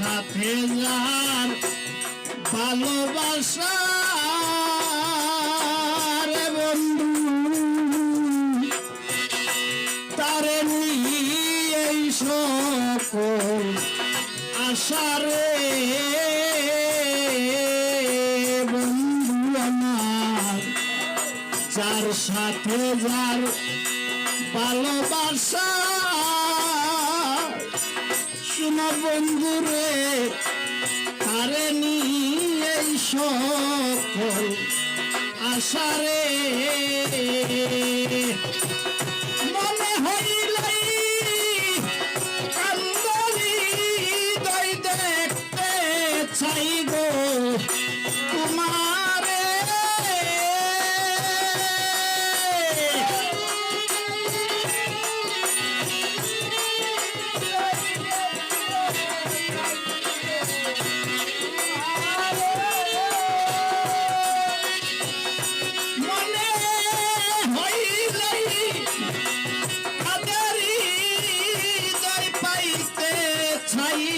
সাথে যার ভালোবাসা বন্ধু। তারে এই সকল আশারে বন্ধু আমার, যার সাথে যার ভালোবাসা, শোনা বন্ধু রে তারে নিয়ে সকল আশারে মনে হইলাই দেখতে চাই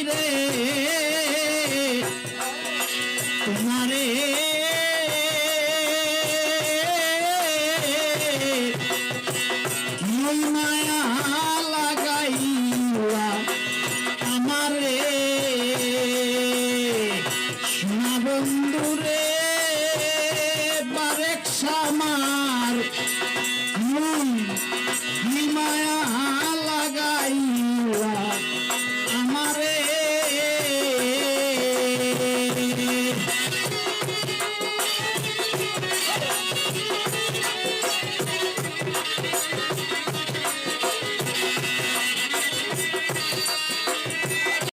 রে